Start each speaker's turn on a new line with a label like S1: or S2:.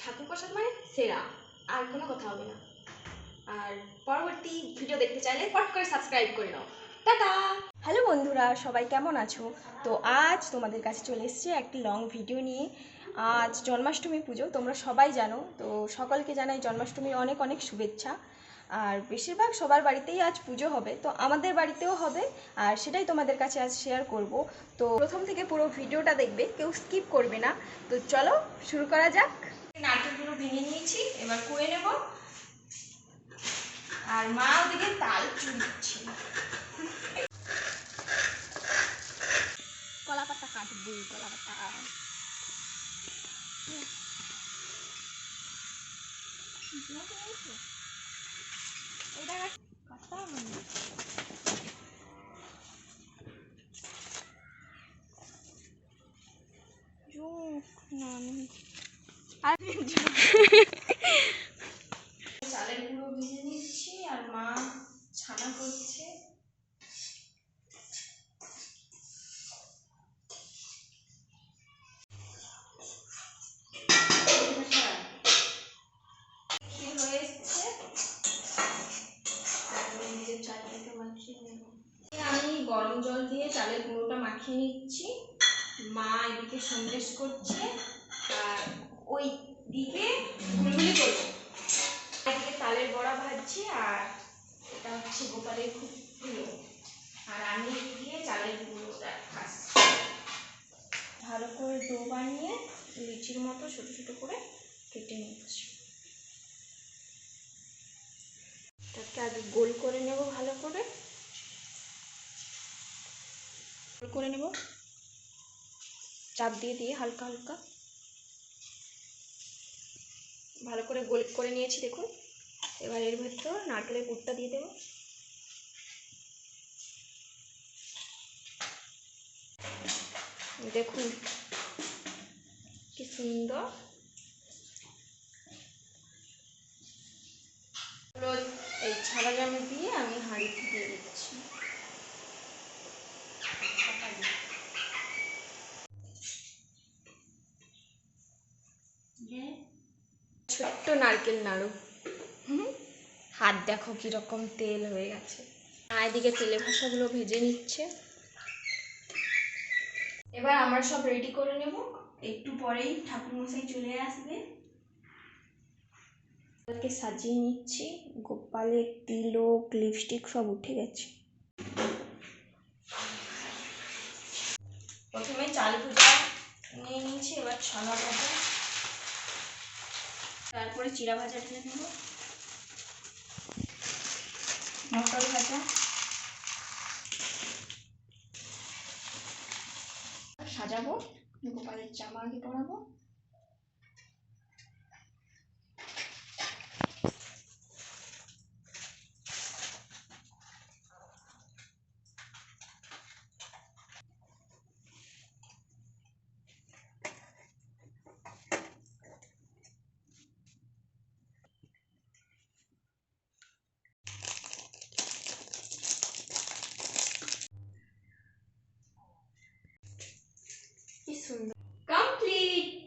S1: ঠাকুর প্রসাদ মানে সেরা, আর কোনো কথা হবে না। আর পরবর্তী ভিডিও দেখতে চাইলে পট করে সাবস্ক্রাইব করে নাও। টাটা! হ্যালো বন্ধুরা, সবাই কেমন আছো? তো আজ তোমাদের কাছে চলে এসেছি একটি লং ভিডিও নিয়ে। আজ জন্মাষ্টমী পুজো, তোমরা সবাই জানো। তো সকলকে জানাই জন্মাষ্টমীর অনেক অনেক শুভেচ্ছা। আর বেশিরভাগ সবার বাড়িতেই আজ পুজো হবে তো আমাদের বাড়িতেও হবে আর সেটাই তোমাদের কাছে আজ শেয়ার করব। তো প্রথম থেকে পুরো ভিডিওটা দেখবে কেউ স্কিপ করবে না। তো চলো শুরু করা যাক। নারকেলগুলো ভেঙে নিয়েছি এবার কুয়ে নেব। আর মা ওদিকে তাল চুলছে কলা পাতা কাটবো কলা পাতা এটা কাটা মানে জোক না আমি আর চালের গরম জল দিয়ে চালের গুঁড়োটা মাখিয়ে নিচ্ছি। মা এদিকে সন্দেশ করছে, আর ওই দিকে গুলগুলি করব এদিকে তালের বড়া ভাজছি, আর এটা হচ্ছে গোপালের খুব প্রিয় আর আমি এদিকে চালের গুঁড়োটা খাচ্ছি ভালো করে ডো বানিয়ে লিচির মতো ছোট ছোট করে কেটে নিচ্ছি তাকে আগে গোল করে নেব ভালো করে। করে নেব। চাপ দিয়ে দিয়ে হালকা হালকা। ভালো করে গোল করে নিয়েছি, দেখুন। এবার এর ভেতর নারকেলের পুরটা দিয়ে দেবো। দেখুন কি সুন্দর। এই ছাড়া দিয়ে আমি হাঁড়িতে দিয়ে দিচ্ছি। ছোট্ট নারকেল নাড়ু। হাত দেখো কীরকম তেল হয়ে গেছে। আর এদিকে তেলে ভাসাগুলো ভেজে নিচ্ছে। এবার আমরা সব রেডি করে নেব। একটু পরেই ঠাকুরমশাই চলে আসবে। গোপালকে সাজিয়ে নিচ্ছি। গোপালের তিলক লিপস্টিক সব উঠে গেছে। প্রথমে চাল পূজা নিয়ে নিচ্ছি এবার ছলা ভাজা। তারপরে চিরা ভাজা ঢেলে নেব মটর ভাজা। সাজাবো গোপালের জামা আগে পরাবো কি সুন্দর কমপ্লিট